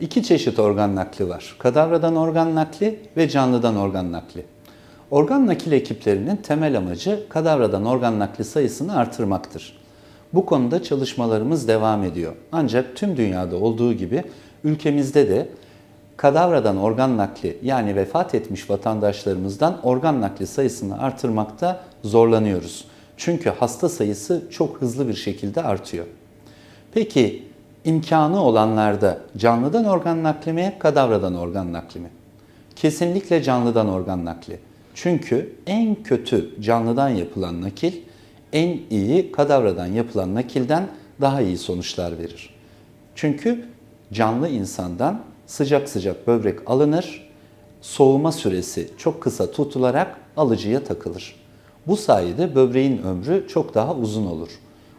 İki çeşit organ nakli var. Kadavradan organ nakli ve canlıdan organ nakli. Organ nakil ekiplerinin temel amacı kadavradan organ nakli sayısını artırmaktır. Bu konuda çalışmalarımız devam ediyor. Ancak tüm dünyada olduğu gibi ülkemizde de kadavradan organ nakli yani vefat etmiş vatandaşlarımızdan organ nakli sayısını artırmakta zorlanıyoruz. Çünkü hasta sayısı çok hızlı bir şekilde artıyor. Peki imkanı olanlarda canlıdan organ nakli mi, kadavradan organ nakli mi? Kesinlikle canlıdan organ nakli. Çünkü en kötü canlıdan yapılan nakil en iyi kadavradan yapılan nakilden daha iyi sonuçlar verir. Çünkü canlı insandan sıcak sıcak böbrek alınır, soğuma süresi çok kısa tutularak alıcıya takılır. Bu sayede böbreğin ömrü çok daha uzun olur.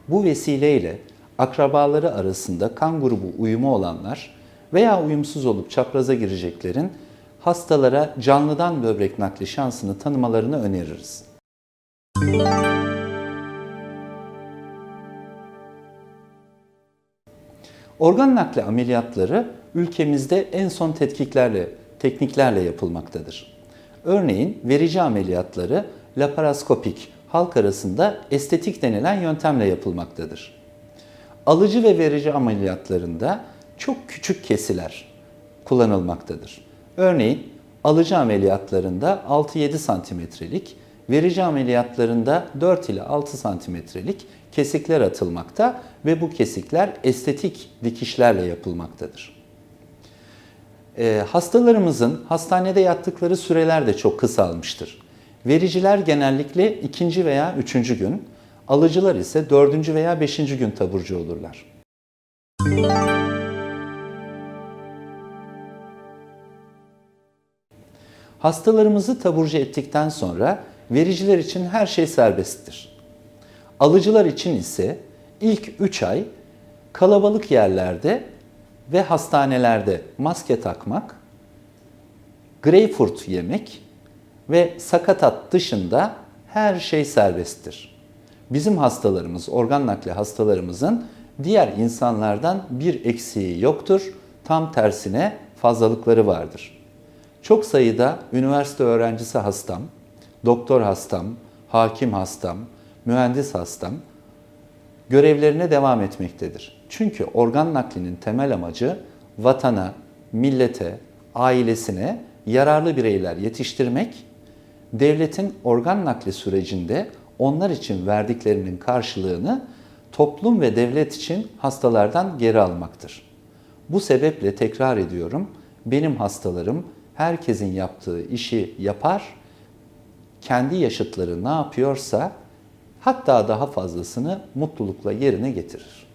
Bu vesileyle akrabaları arasında kan grubu uyumu olanlar veya uyumsuz olup çapraza gireceklerin hastalara canlıdan böbrek nakli şansını tanımalarını öneririz. Organ nakli ameliyatları ülkemizde en son tetkiklerle, tekniklerle yapılmaktadır. Örneğin verici ameliyatları laparoskopik, halk arasında estetik denilen yöntemle yapılmaktadır. Alıcı ve verici ameliyatlarında çok küçük kesiler kullanılmaktadır. Örneğin alıcı ameliyatlarında 6-7 santimetrelik, verici ameliyatlarında 4 ile 6 santimetrelik kesikler atılmakta ve bu kesikler estetik dikişlerle yapılmaktadır. E, hastalarımızın hastanede yattıkları süreler de çok kısalmıştır. Vericiler genellikle ikinci veya üçüncü gün, alıcılar ise dördüncü veya beşinci gün taburcu olurlar. Hastalarımızı taburcu ettikten sonra vericiler için her şey serbesttir. Alıcılar için ise ilk 3 ay kalabalık yerlerde ve hastanelerde maske takmak, greyfurt yemek ve sakatat dışında her şey serbesttir. Bizim hastalarımız, organ nakli hastalarımızın diğer insanlardan bir eksiği yoktur. Tam tersine fazlalıkları vardır. Çok sayıda üniversite öğrencisi hastam, doktor hastam, hakim hastam, mühendis hastam görevlerine devam etmektedir. Çünkü organ naklinin temel amacı vatana, millete, ailesine yararlı bireyler yetiştirmek, devletin organ nakli sürecinde onlar için verdiklerinin karşılığını toplum ve devlet için hastalardan geri almaktır. Bu sebeple tekrar ediyorum, benim hastalarım herkesin yaptığı işi yapar, kendi yaşıtları ne yapıyorsa hatta daha fazlasını mutlulukla yerine getirir.